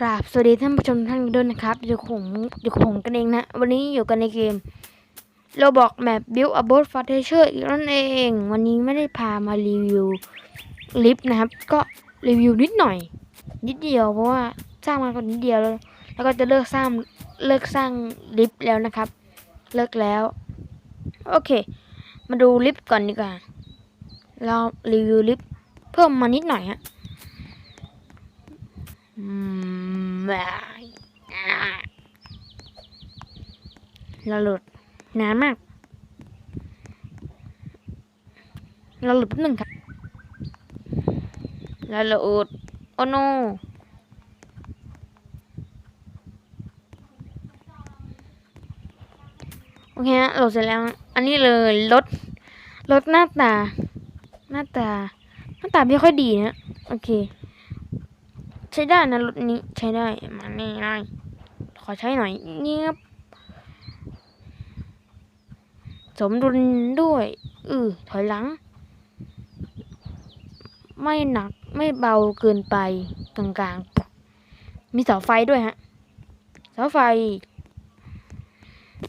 กราบสวัสดีท่านผู้ชมท่านด้วยนะครับ อยู่ผมอยู่ผมกันเองนะ วันนี้อยู่กันในเกมเราบอกแมป Build a Boat f o r t r e s s u r e อีกนั่นเอง วันนี้ไม่ได้พามารีวิวลิฟต์นะครับ ก็รีวิวนิดหน่อย นิดเดียวเพราะว่าสร้างมาก็นิดเดียวแล้วแล้วก็จะเลิกสร้างเลิกสร้างลิฟต์แล้วนะครับ เลิกแล้ว โอเค มาดูลิฟต์ก่อนดีกว่า เรารีวิวลิฟต์เพิ่มมานิดหน่อยฮะ เราหลุดนานมาก เราหลุดแป๊บหนึ่งครับเราหลุดโอ้โนโอเคฮะโหลดเสร็จแล้ว อันนี้เลยรถรถหน้าตา หน้าตา หน้าตาไม่ค่อยดีนะ โอเค ใช้ได้นะรถนี้ใช้ได้มานี่ได้ขอใช้หน่อยเงียบสมดุลด้วยอือถอยหลัง ไม่หนักไม่เบาเกินไปกลางๆ มีเสาไฟด้วยฮะเสาไฟ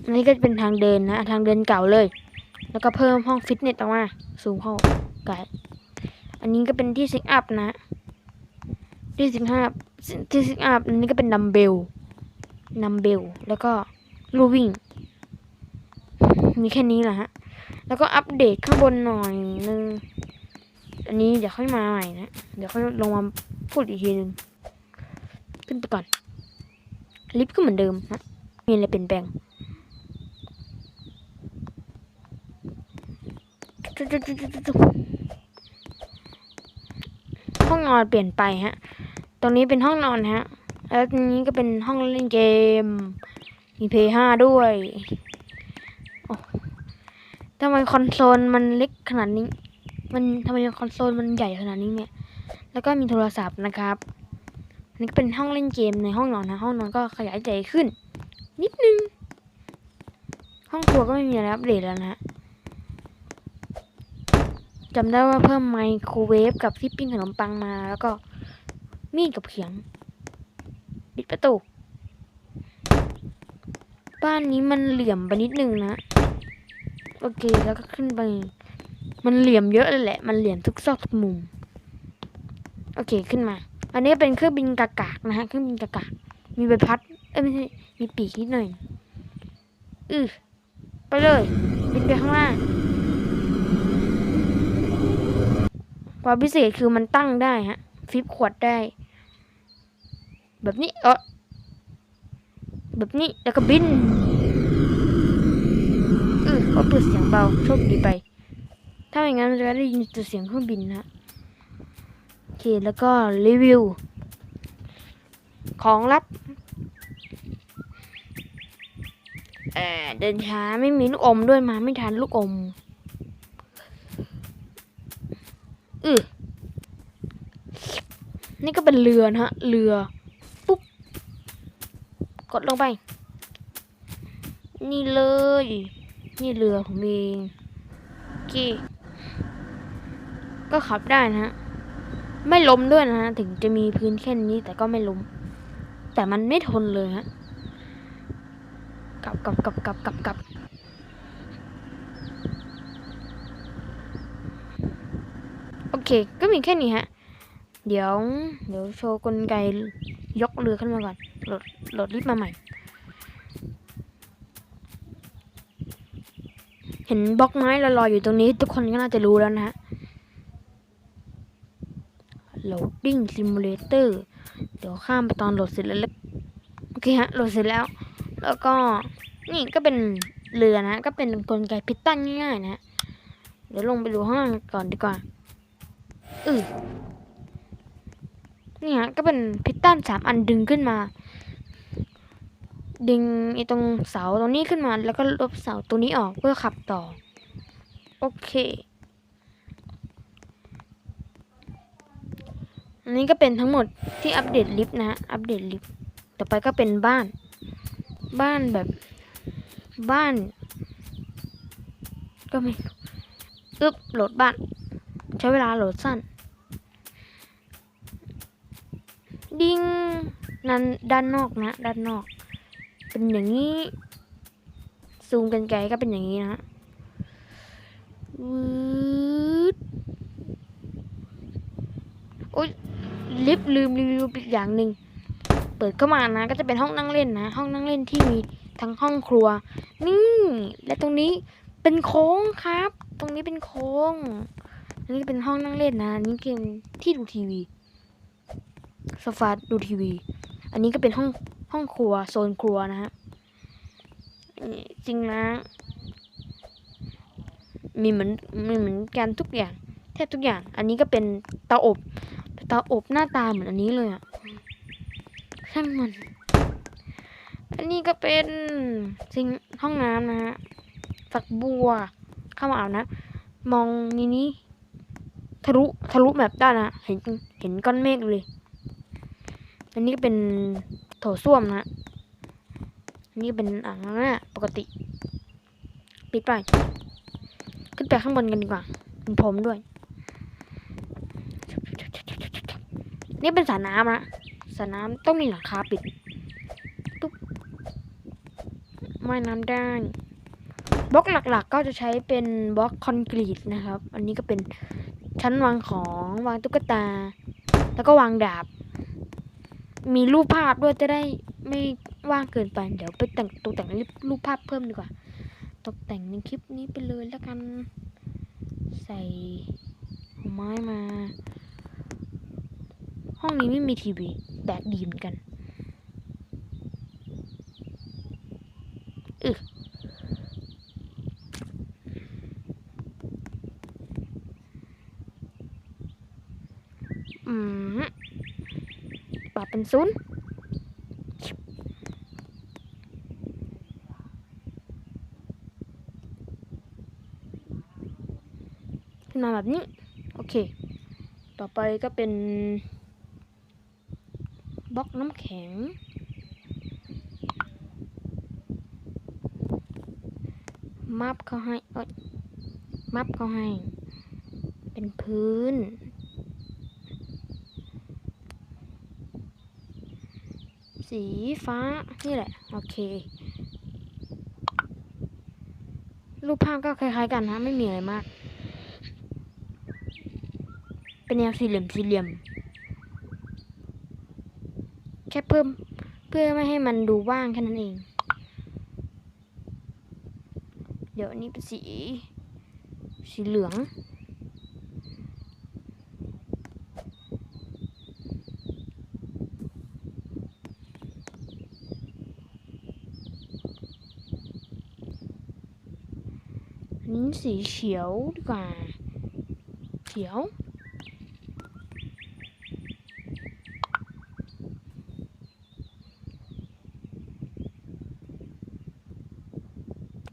อันนี้ก็จะเป็นทางเดินนะ ทางเดินเก่าเลย แล้วก็เพิ่มห้องฟิตเนสออกมา สูงเข้าไกลอันนี้ก็เป็นที่ซิงอัพนะ ที่สิงห้าที่สิงอัพอันนี้ก็เป็นดัมเบลดัมเบลแล้วก็ลูวิ่ง มีแค่นี้แหละฮะ แล้วก็อัปเดตข้างบนหน่อยนึง อันนี้เดี๋ยวค่อยมาใหม่นะ เดี๋ยวค่อยลงมาพูดอีกทีนึง ขึ้นไปก่อน ลิฟต์ก็เหมือนเดิมฮะ มีอะไรเปลี่ยนแปลงห้องนอนเปลี่ยนไปฮะ ตรงนี้เป็นห้องนอนฮะ แล้วตรงนี้ก็เป็นห้องเล่นเกม มีเพย์ห้าด้วยทำไมคอนโซลมันเล็กขนาดนี้ มันทำไมคอนโซลมันใหญ่ขนาดนี้เนี่ย แล้วก็มีโทรศัพท์นะครับอันนี้เป็นห้องเล่นเกมในห้องนอนนะ ห้องนอนก็ขยายใหญ่ขึ้น นิดนึง ห้องครัวก็ไม่มีอะไรอัปเดตแล้วนะฮะจำได้ว่าเพิ่มไมโครเวฟกับที่ปิ้งขนมปังมาแล้วก็ มีดกับเขียงปิดประตู บ้านนี้มันเหลี่ยมไปนิดนึงนะ โอเคแล้วก็ขึ้นไป มันเหลี่ยมเยอะเลยแหละ มันเหลี่ยมทุกซอกทุกมุม โอเคขึ้นมา อันนี้เป็นเครื่องบินกากากนะฮะ เครื่องบินกากากมีใบพัด เอ้ยไม่ใช่ มีปีกนิดหน่อย อือไปเลย บินไปข้างล่างความพิเศษคือมันตั้งได้ฮะ ฟิปขวดได้ แบบนี้เออแบบนี้แล้วก็บินเออก็เปิดเสียงเบาโชคดีไป ถ้าอย่างนั้นเราจะได้ยินแต่เสียงเครื่องบินนะโอเคแล้วก็รีวิว ของลับเออเดินช้าไม่มีลูกอมด้วยมาไม่ทันลูกอมอือนี่ก็เป็นเรือนะฮะ เรือ กดลงไป นี่เลย นี่เรือของเองโอเคก็ขับได้นะฮะ ไม่ล้มด้วยนะฮะ ถึงจะมีพื้นแค่นี้แต่ก็ไม่ล้ม แต่มันไม่ทนเลยฮะกลับกลับกลับกลับกลับกลับโอเค ก็มีแค่นี้ฮะ เดี๋ยว เดี๋ยวโชว์กลไก ยกเรือขึ้นมาก่อนโหลดโหลดลิฟต์มาใหม่ เห็นบล็อกไม้ลอยๆอยู่ตรงนี้ ทุกคนก็น่าจะรู้แล้วนะฮะ loading simulator เดี๋ยวข้ามไปตอนโหลดเสร็จแล้วโอเคฮะโหลดเสร็จแล้ว แล้วก็นี่ก็เป็นเรือนะ ก็เป็นกลไกพิตตันง่ายๆนะฮะเดี๋ยวลงไปดูข้างล่างก่อนดีกว่าอือ นี่ฮะก็เป็นพิตตันสามอันดึงขึ้นมา ดึงไอ้ตรงเสาตรงนี้ขึ้นมา แล้วก็ลบเสาตัวนี้ออกเพื่อขับต่อ โอเคอันนี้ก็เป็นทั้งหมดที่อัปเดตลิฟต์นะฮะอัปเดตลิฟต์ต่อไปก็เป็นบ้าน บ้านแบบบ้าน ก็ไม่อึบโหลดบ้าน ใช้เวลาโหลดสั้น ดิ้งนั่นด้านนอกนะ ด้านนอก เป็นอย่างนี้ ซูมกันไกลก็เป็นอย่างนี้นะวืดโอ๊ยลิฟลืมรีวิวอีกอย่างหนึ่ง เปิดเข้ามานะ ก็จะเป็นห้องนั่งเล่นนะ ห้องนั่งเล่นที่มีทั้งห้องครัว นี่ และตรงนี้เป็นโค้งครับ ตรงนี้เป็นโค้ง อันนี้เป็นห้องนั่งเล่นนะอันนี้คือที่ดูทีวี โซฟาดูทีวี อันนี้ก็เป็นห้องห้องครัวโซนครัวนะฮะจริงนะ มีเหมือนมีเหมือนกันทุกอย่าง แทบทุกอย่าง อันนี้ก็เป็นเตาอบเตาอบหน้าตาเหมือนอันนี้เลยอะช่างมัน อันนี้ก็เป็นสิ่งห้องน้ำนะฮะฝักบัว เข้ามาอาบนะ มองนี่นี้ทะลุทะลุแบบได้นะเห็นเห็นก้อนเมฆเลย อันนี้ก็เป็นโถส้วมนะอันนี้เป็นอ่างล้างหน้าปกติ ปิดไป ขึ้นไปข้างบนกันดีกว่าเป็นผมด้วย นี่เป็นสระน้ำนะสระน้ำต้องมีหลังคาปิดตุ๊บว่ายน้ำได้บล็อกหลักๆก็จะใช้เป็นบล็อกคอนกรีตนะครับ อันนี้ก็เป็นชั้นวางของวางตุ๊กตา แล้วก็วางดาบ มีรูปภาพด้วยจะได้ไม่ว่างเกินไป เดี๋ยวไปแต่งตกแต่งรูปภาพเพิ่มดีกว่า ตกแต่งในคลิปนี้ไปเลยแล้วกัน ใส่ไม้มา ห้องนี้ไม่มีทีวีแบกดีเหมือนกันอึอืมปรับเป็น ศูนย์ขึ้นมาแบบนี้ โอเค ต่อไปก็เป็นบล็อกน้ำแข็ง มับเขาให้เอ้ยมับเขาให้ เป็นพื้น สีฟ้า นี่แหละ โอเค รูปภาพก็คล้ายๆกันนะ ไม่มีอะไรมาก เป็นแนวสี่เหลี่ยมสี่เหลี่ยม แค่เพิ่มเพื่อไม่ให้มันดูว่างแค่นั้นเอง เดี๋ยวอันนี้เป็นสี สีเหลือง นี้สีเขียวดีกว่า เขียว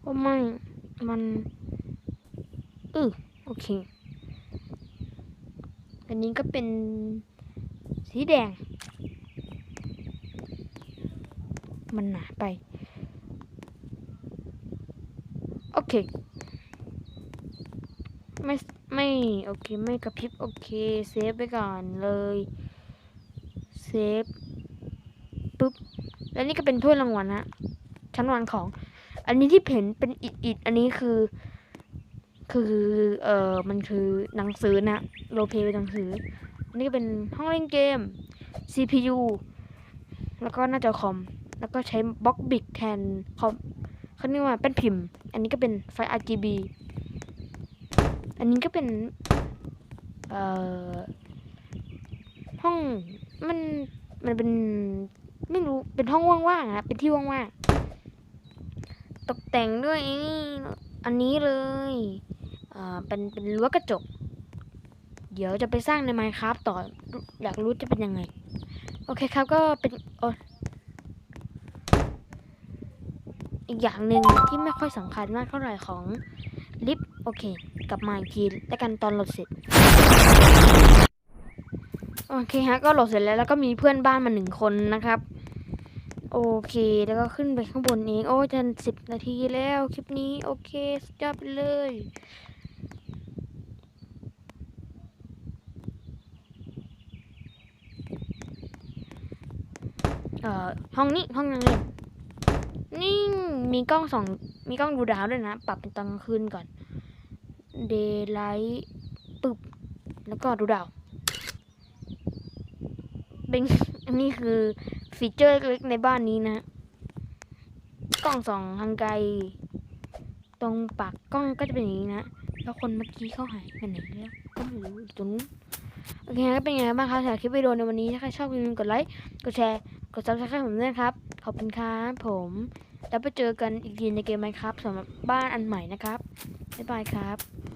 ก็ไม่ มันอือโอเค อันนี้ก็เป็นสีแดง มันหนาไป โอเค ไม่โอเคไม่กระพริบโอเคเซฟไปก่อนเลยเซฟปุ๊บแล้วนี่ก็เป็นถ้วยรางวัลนะชั้นวางของ อันนี้ที่เห็นเป็นอิดอิดๆอันนี้คือ คือเอ่อมันคือหนังสือนะโรลเพลย์เป็นหนังสืออันนี้ก็เป็นห้องเล่นเกม CPU แล้วก็หน้าจอคอม แล้วก็ใช้บล็อกบิกแทนคอมเขาเรียกว่าเป็นพิมพ์ อันนี้ก็เป็นไฟ RGB อันนี้ก็เป็น เอ่อ ห้องมันมันเป็นไม่รู้เป็นห้องว่างๆอะเป็นที่ว่างๆตกแต่งด้วยไอ้อันนี้เลยอ่าเป็นเป็นรั้วกระจก เดี๋ยวจะไปสร้างใน Minecraft ต่ออยากรู้จะเป็นยังไง โอเคครับก็เป็นโออีกอย่างหนึ่งที่ไม่ค่อยสำคัญมากเท่าไหร่ของลิฟโอเค กลับมาอีกทีแล้วกันตอนโหลดเสร็จ โอเคฮะก็โหลดเสร็จแล้วแล้วก็มีเพื่อนบ้านมาหนึ่งคนนะครับ โอเคแล้วก็ขึ้นไปข้างบนเองโอ้ยจะสิบนาทีแล้วคลิปนี้โอเคสุดยอดไปเลยเอ่อห้องนี้ห้องนั่งเล่นนี่มีกล้องสองมีกล้องดูดาวด้วยนะ ปรับเป็นตอนกลางคืนก่อน daylight ปึ๊บ แล้วก็ดูดาว เป็นนนี้คือฟีเจอร์เล็กในบ้านนี้นะ กล้องสองทางไกล ตรงปากกล้องก็จะเป็นอย่างนี้นะ แล้วคนเมื่อกี้เข้าหายไปไหนแล้วก็ไม่รู้อยู่ตรงนู้นโอเคก็เป็นไงบ้างคะสำหรับคลิปวิดีโอในวันนี้ถ้าใครชอบอย่าลืมกดไลค์ กดแชร์ กดซับสไครต์ผมด้วยครับ ขอบคุณครับผม แล้วไปเจอกันอีกทีในเกมไหมครับสำหรับบ้านอันใหม่นะครับ บ๊ายบายครับ